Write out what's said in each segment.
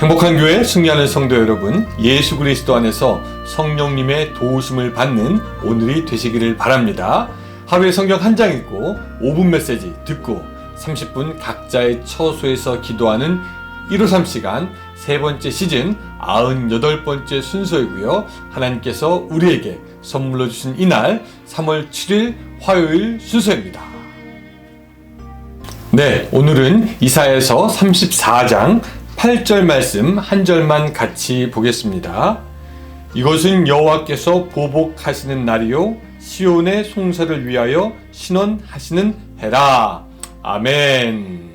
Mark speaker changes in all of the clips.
Speaker 1: 행복한 교회 승리하는 성도 여러분, 예수 그리스도 안에서 성령님의 도우심을 받는 오늘이 되시기를 바랍니다. 하루에 성경 한 장 읽고 5분 메시지 듣고 30분 각자의 처소에서 기도하는 153 시간 세 번째 시즌 98번째 순서이고요. 하나님께서 우리에게 선물로 주신 이날 3월 7일 화요일 순서입니다. 네, 오늘은 이사에서 34장 8절 말씀 한 절만 같이 보겠습니다. 이것은 여호와께서 보복하시는 날이요 시온의 송사를 위하여 신원하시는 해라. 아멘.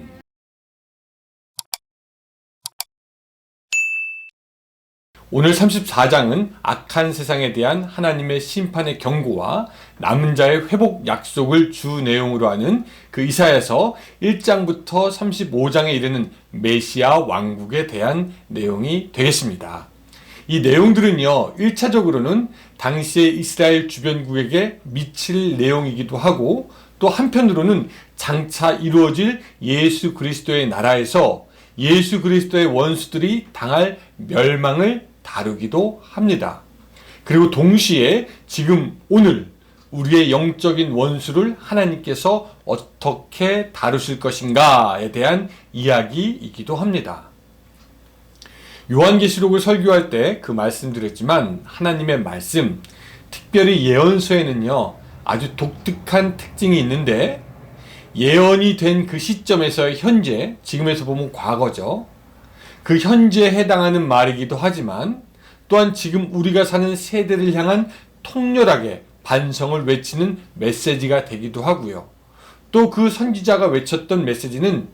Speaker 1: 오늘 34장은 악한 세상에 대한 하나님의 심판의 경고와 남은 자의 회복 약속을 주 내용으로 하는 그 이사에서 1장부터 35장에 이르는 메시아 왕국에 대한 내용이 되겠습니다. 이 내용들은요, 1차적으로는 당시의 이스라엘 주변국에게 미칠 내용이기도 하고 또 한편으로는 장차 이루어질 예수 그리스도의 나라에서 예수 그리스도의 원수들이 당할 멸망을 다루기도 합니다. 그리고 동시에 지금 오늘 우리의 영적인 원수를 하나님께서 어떻게 다루실 것인가에 대한 이야기이기도 합니다. 요한계시록을 설교할 때 그 말씀드렸지만 하나님의 말씀, 특별히 예언서에는요, 아주 독특한 특징이 있는데 예언이 된 그 시점에서의 현재, 지금에서 보면 과거죠. 그 현재에 해당하는 말이기도 하지만 또한 지금 우리가 사는 세대를 향한 통렬하게 반성을 외치는 메시지가 되기도 하고요. 또 그 선지자가 외쳤던 메시지는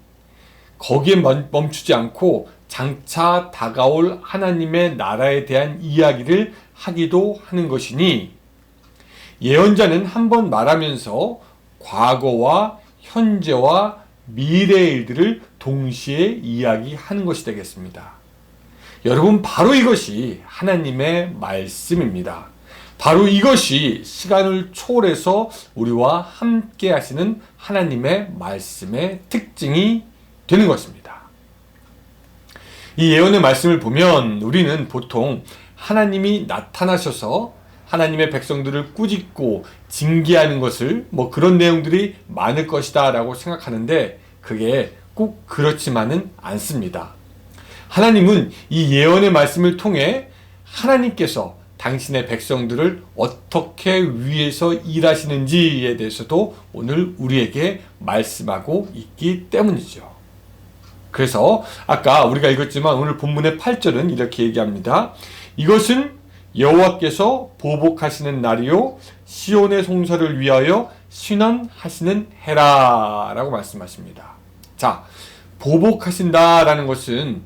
Speaker 1: 거기에 멈추지 않고 장차 다가올 하나님의 나라에 대한 이야기를 하기도 하는 것이니 예언자는 한 번 말하면서 과거와 현재와 미래의 일들을 동시에 이야기하는 것이 되겠습니다. 여러분, 바로 이것이 하나님의 말씀입니다. 바로 이것이 시간을 초월해서 우리와 함께 하시는 하나님의 말씀의 특징이 되는 것입니다. 이 예언의 말씀을 보면 우리는 보통 하나님이 나타나셔서 하나님의 백성들을 꾸짖고 징계하는 것을 뭐 그런 내용들이 많을 것이다 라고 생각하는데 그게 꼭 그렇지만은 않습니다. 하나님은 이 예언의 말씀을 통해 하나님께서 당신의 백성들을 어떻게 위해서 일하시는지에 대해서도 오늘 우리에게 말씀하고 있기 때문이죠. 그래서 아까 우리가 읽었지만 오늘 본문의 8절은 이렇게 얘기합니다. 이것은 여호와께서 보복하시는 날이요 시온의 송사를 위하여 신원하시는 해라 라고 말씀하십니다. 자, 보복하신다 라는 것은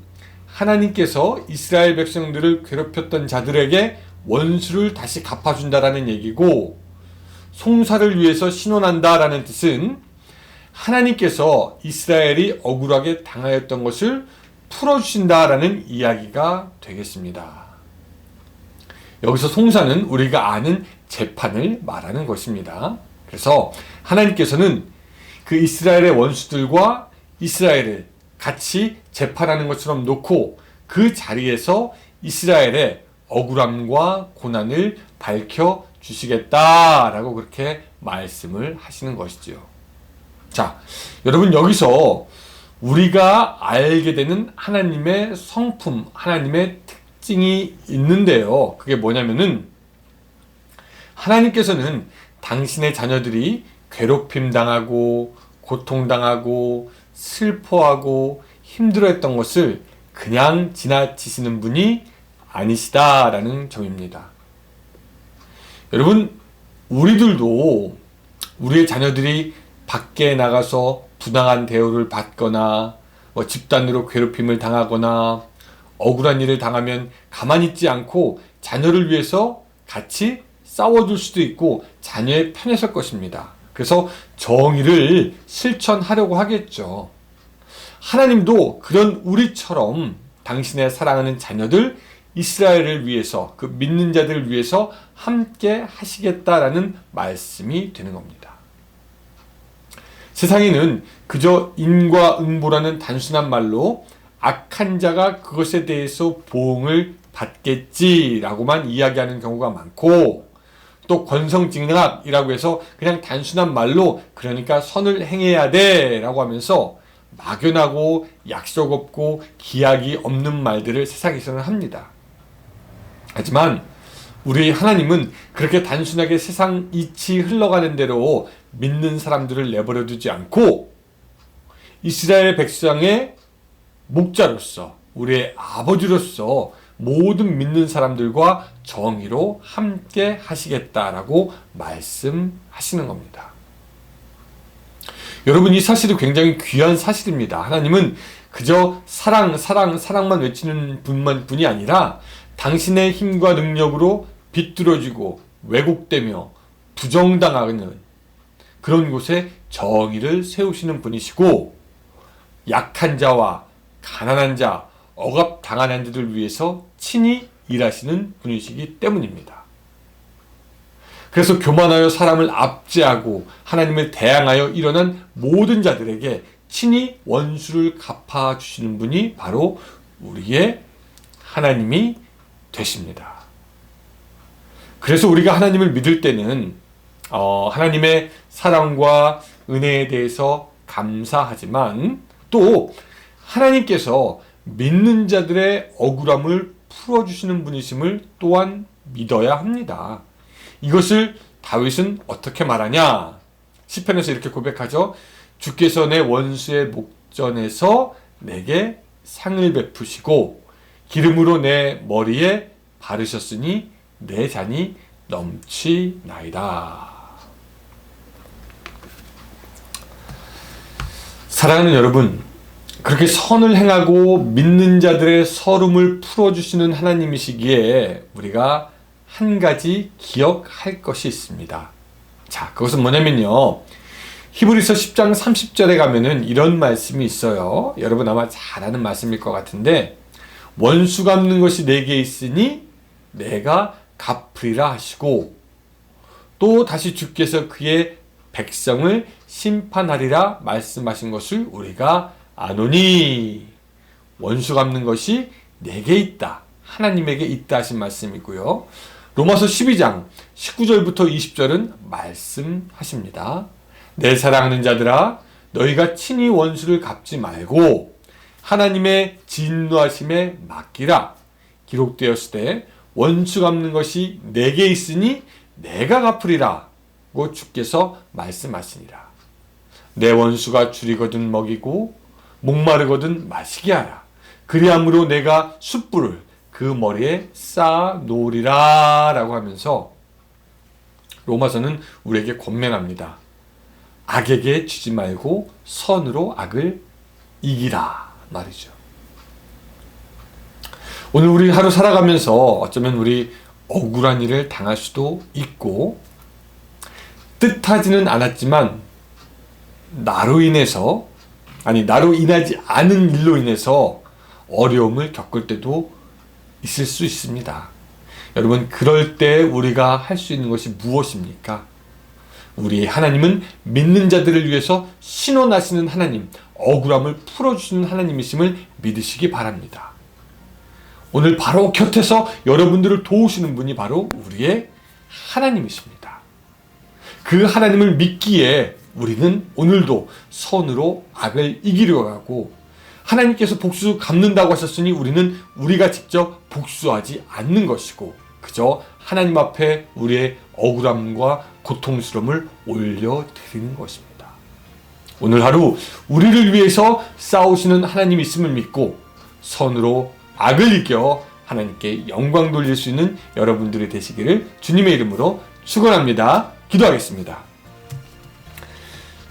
Speaker 1: 하나님께서 이스라엘 백성들을 괴롭혔던 자들에게 원수를 다시 갚아준다라는 얘기고 송사를 위해서 신원한다라는 뜻은 하나님께서 이스라엘이 억울하게 당하였던 것을 풀어주신다라는 이야기가 되겠습니다. 여기서 송사는 우리가 아는 재판을 말하는 것입니다. 그래서 하나님께서는 그 이스라엘의 원수들과 이스라엘을 같이 재판하는 것처럼 놓고 그 자리에서 이스라엘의 억울함과 고난을 밝혀 주시겠다라고 그렇게 말씀을 하시는 것이지요. 자, 여러분 여기서 우리가 알게 되는 하나님의 성품, 하나님의 특징이 있는데요. 그게 뭐냐면은 하나님께서는 당신의 자녀들이 괴롭힘 당하고 고통당하고 슬퍼하고 힘들어했던 것을 그냥 지나치시는 분이 아니시다라는 점입니다. 여러분, 우리들도 우리의 자녀들이 밖에 나가서 부당한 대우를 받거나 뭐 집단으로 괴롭힘을 당하거나 억울한 일을 당하면 가만히 있지 않고 자녀를 위해서 같이 싸워줄 수도 있고 자녀의 편에 설 것입니다. 그래서 정의를 실천하려고 하겠죠. 하나님도 그런 우리처럼 당신의 사랑하는 자녀들 이스라엘을 위해서 그 믿는 자들을 위해서 함께 하시겠다라는 말씀이 되는 겁니다. 세상에는 그저 인과응보라는 단순한 말로 악한 자가 그것에 대해서 보응을 받겠지라고만 이야기하는 경우가 많고 또 권성징악이라고 해서 그냥 단순한 말로 그러니까 선을 행해야 돼 라고 하면서 막연하고 약속 없고 기약이 없는 말들을 세상에서는 합니다. 하지만 우리 하나님은 그렇게 단순하게 세상 이치 흘러가는 대로 믿는 사람들을 내버려 두지 않고 이스라엘 백성의 목자로서 우리의 아버지로서 모든 믿는 사람들과 정의로 함께 하시겠다라고 말씀하시는 겁니다. 여러분 이 사실이 굉장히 귀한 사실입니다. 하나님은 그저 사랑, 사랑, 사랑만 외치는 분만 분이 아니라 당신의 힘과 능력으로 비뚤어지고 왜곡되며 부정당하는 그런 곳에 정의를 세우시는 분이시고 약한 자와 가난한 자, 억압 당한 자들을 위해서 친히 일하시는 분이시기 때문입니다. 그래서 교만하여 사람을 압제하고 하나님을 대항하여 일어난 모든 자들에게 친히 원수를 갚아 주시는 분이 바로 우리의 하나님이 되십니다. 그래서 우리가 하나님을 믿을 때는 어, 하나님의 사랑과 은혜에 대해서 감사하지만 또 하나님께서 믿는 자들의 억울함을 풀어주시는 분이심을 또한 믿어야 합니다. 이것을 다윗은 어떻게 말하냐? 시편에서 이렇게 고백하죠. 주께서 내 원수의 목전에서 내게 상을 베푸시고 기름으로 내 머리에 바르셨으니 내 잔이 넘치나이다. 사랑하는 여러분, 그렇게 선을 행하고 믿는 자들의 서름을 풀어주시는 하나님이시기에 우리가 한 가지 기억할 것이 있습니다. 자, 그것은 뭐냐면요. 히브리서 10장 30절에 가면은 이런 말씀이 있어요. 여러분 아마 잘 아는 말씀일 것 같은데, 원수 갚는 것이 내게 있으니 내가 갚으리라 하시고, 또 다시 주께서 그의 백성을 심판하리라 말씀하신 것을 우리가 아노니 원수 갚는 것이 내게 있다. 하나님에게 있다 하신 말씀이고요. 로마서 12장 19절부터 20절은 말씀하십니다. 내 사랑하는 자들아 너희가 친히 원수를 갚지 말고 하나님의 진노하심에 맡기라. 기록되었을 때 원수 갚는 것이 내게 있으니 내가 갚으리라. 고 주께서 말씀하시니라. 내 원수가 줄이거든 먹이고 목마르거든 마시게 하라. 그리함으로 내가 숯불을 그 머리에 쌓아 놓으리라 라고 하면서 로마서는 우리에게 권면합니다. 악에게 지지 말고 선으로 악을 이기라 말이죠. 오늘 우리 하루 살아가면서 어쩌면 우리 억울한 일을 당할 수도 있고 뜻하지는 않았지만 나로 인해서 아니 나로 인하지 않은 일로 인해서 어려움을 겪을 때도 있을 수 있습니다. 여러분 그럴 때 우리가 할 수 있는 것이 무엇입니까? 우리 하나님은 믿는 자들을 위해서 신원하시는 하나님, 억울함을 풀어주시는 하나님이심을 믿으시기 바랍니다. 오늘 바로 곁에서 여러분들을 도우시는 분이 바로 우리의 하나님이십니다. 그 하나님을 믿기에 우리는 오늘도 선으로 악을 이기려 하고 하나님께서 복수 갚는다고 하셨으니 우리는 우리가 직접 복수하지 않는 것이고 그저 하나님 앞에 우리의 억울함과 고통스러움을 올려드리는 것입니다. 오늘 하루 우리를 위해서 싸우시는 하나님 있음을 믿고 선으로 악을 이겨 하나님께 영광 돌릴 수 있는 여러분들이 되시기를 주님의 이름으로 축원합니다. 기도하겠습니다.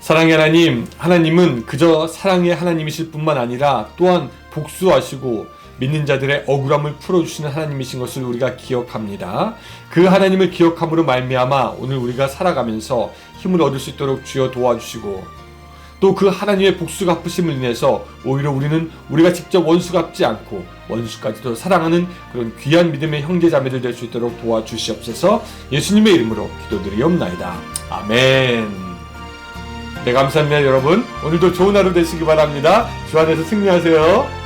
Speaker 1: 사랑의 하나님, 하나님은 그저 사랑의 하나님이실 뿐만 아니라 또한 복수하시고 믿는 자들의 억울함을 풀어주시는 하나님이신 것을 우리가 기억합니다. 그 하나님을 기억함으로 말미암아 오늘 우리가 살아가면서 힘을 얻을 수 있도록 주여 도와주시고 또 그 하나님의 복수 갚으심을 인해서 오히려 우리는 우리가 직접 원수 갚지 않고 원수까지도 사랑하는 그런 귀한 믿음의 형제 자매들 될 수 있도록 도와주시옵소서 예수님의 이름으로 기도드리옵나이다. 아멘. 네, 감사합니다, 여러분. 오늘도 좋은 하루 되시기 바랍니다. 주 안에서 승리하세요.